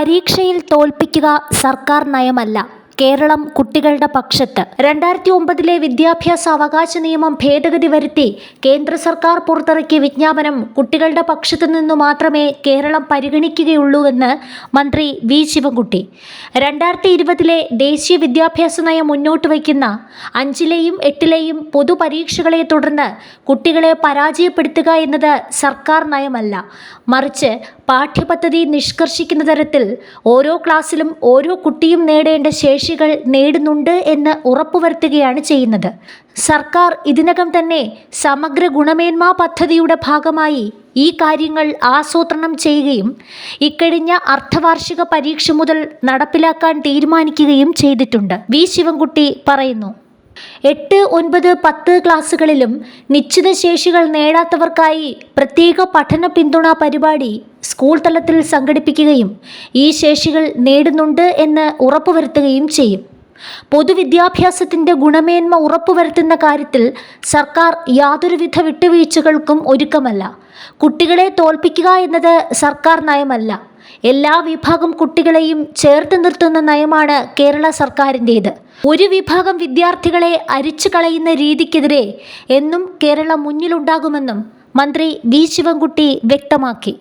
പരീക്ഷയിൽ തോൽപ്പിക്കുക സർക്കാർ നയമല്ല. കേരളം കുട്ടികളുടെ പക്ഷത്ത്. രണ്ടായിരത്തി ഒമ്പതിലെ വിദ്യാഭ്യാസ അവകാശ നിയമം ഭേദഗതി വരുത്തി കേന്ദ്ര സർക്കാർ പുറത്തിറക്കിയ വിജ്ഞാപനം കുട്ടികളുടെ പക്ഷത്തു നിന്നു മാത്രമേ കേരളം പരിഗണിക്കുകയുള്ളൂവെന്ന് മന്ത്രി വി. ശിവൻകുട്ടി. രണ്ടായിരത്തി ഇരുപതിലെ ദേശീയ വിദ്യാഭ്യാസ നയം മുന്നോട്ട് വയ്ക്കുന്ന അഞ്ചിലെയും എട്ടിലെയും പൊതുപരീക്ഷകളെ തുടർന്ന് കുട്ടികളെ പരാജയപ്പെടുത്തുക എന്നത് സർക്കാർ നയമല്ല. മറിച്ച് പാഠ്യപദ്ധതി നിഷ്കർഷിക്കുന്ന തരത്തിൽ ഓരോ ക്ലാസ്സിലും ഓരോ കുട്ടിയും നേടേണ്ട ശേഷികൾ നേടുന്നുണ്ട് എന്ന് ഉറപ്പുവരുത്തുകയാണ് ചെയ്യുന്നത്. സർക്കാർ ഇതിനകം തന്നെ സമഗ്ര ഗുണമേന്മ പദ്ധതിയുടെ ഭാഗമായി ഈ കാര്യങ്ങൾ ആസൂത്രണം ചെയ്യുകയും ഇക്കഴിഞ്ഞ അർദ്ധവാർഷിക പരീക്ഷ മുതൽ നടപ്പിലാക്കാൻ തീരുമാനിക്കുകയും ചെയ്തിട്ടുണ്ട്. വി. ശിവൻകുട്ടി പറയുന്നു. എട്ട് ഒൻപത് പത്ത് ക്ലാസ്സുകളിലും നിശ്ചിത ശേഷികൾ നേടാത്തവർക്കായി പ്രത്യേക പഠന പിന്തുണ പരിപാടി സ്കൂൾ തലത്തിൽ സംഘടിപ്പിക്കുകയും ഈ ശേഷികൾ നേടുന്നുണ്ട് എന്ന് ഉറപ്പുവരുത്തുകയും ചെയ്യും. പൊതുവിദ്യാഭ്യാസത്തിന്റെ ഗുണമേന്മ ഉറപ്പുവരുത്തുന്ന കാര്യത്തിൽ സർക്കാർ യാതൊരുവിധ വിട്ടുവീഴ്ചകൾക്കും ഒരുക്കമല്ല. കുട്ടികളെ തോൽപ്പിക്കുക എന്നത് സർക്കാർ നയമല്ല. എല്ലാ വിഭാഗം കുട്ടികളെയും ചേർത്ത് നിർത്തുന്ന നയമാണ് കേരള സർക്കാരിന്റേത്. ഒരു വിഭാഗം വിദ്യാർത്ഥികളെ അരിച്ചു കളയുന്ന രീതിക്കെതിരെ എന്നും കേരളം മുന്നിലുണ്ടാകുമെന്നും മന്ത്രി വി ശിവൻകുട്ടി വ്യക്തമാക്കി.